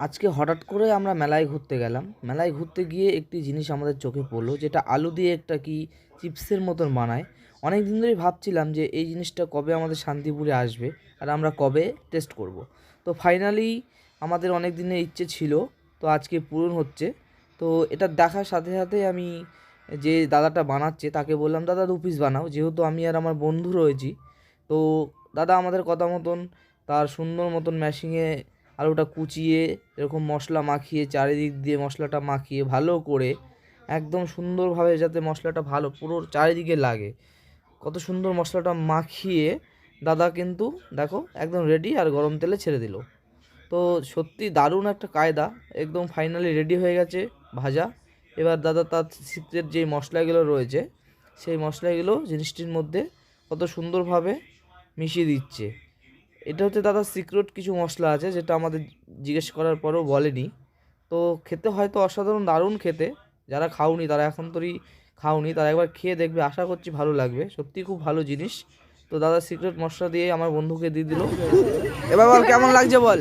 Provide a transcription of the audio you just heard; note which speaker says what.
Speaker 1: আজকে হঠাৎ করে আমরা মেলায় ঘুরতে গেলাম। মেলায় ঘুরতে গিয়ে একটি জিনিস আমাদের চোখে পড়ল, যেটা আলু দিয়ে একটা কি চিপসের মতন বানায়। অনেক দিন ধরেই ভাবছিলাম যে এই জিনিসটা কবে আমাদের শান্তিপুরে আসবে আর আমরা কবে টেস্ট করব। তো ফাইনালি আমাদের অনেক দিনের ইচ্ছে ছিল, তো আজকে পূরণ হচ্ছে। তো এটা দেখার সাথে সাথে আমি যে দাদাটা বানাচ্ছে তাকে বললাম, দাদা, দু পিস বানাও। যেহেতু আমি আর আমার বন্ধু রয়েছি, তো দাদা আমাদের কথা মতন তার সুন্দর মতন ম্যাশিংয়ে আলুটা কুচিয়ে এরকম মশলা মাখিয়ে, চারিদিক দিয়ে মশলাটা মাখিয়ে ভালো করে একদম সুন্দরভাবে যাতে মশলাটা ভালো, পুরো চারিদিকে লাগে। কত সুন্দর মশলাটা মাখিয়ে দাদা কিন্তু দেখো একদম রেডি আর গরম তেলে ছেড়ে দিল। তো সত্যি দারুণ একটা কায়দা, একদম ফাইনালি রেডি হয়ে গেছে ভাজা। এবার দাদা তার সিক্রেট যে মশলাগুলো রয়েছে, সেই মশলাগুলো জিনিসটির মধ্যে কত সুন্দরভাবে মিশিয়ে দিচ্ছে। এটা হচ্ছে দাদা সিক্রেট কিছু মশলা আছে, যেটা আমাদের জিজ্ঞেস করার পরেও বলেনি। তো খেতে হয়তো অসাধারণ, দারুণ খেতে। যারা খাওনি, তারা এখন তোরই খাওনি, তারা একবার খেয়ে দেখবে, আশা করছি ভালো লাগবে। সত্যি খুব ভালো জিনিস। তো দাদা সিক্রেট মশলা দিয়ে আমার বন্ধুকে দিয়ে দিল। এবার বল কেমন লাগছে বল?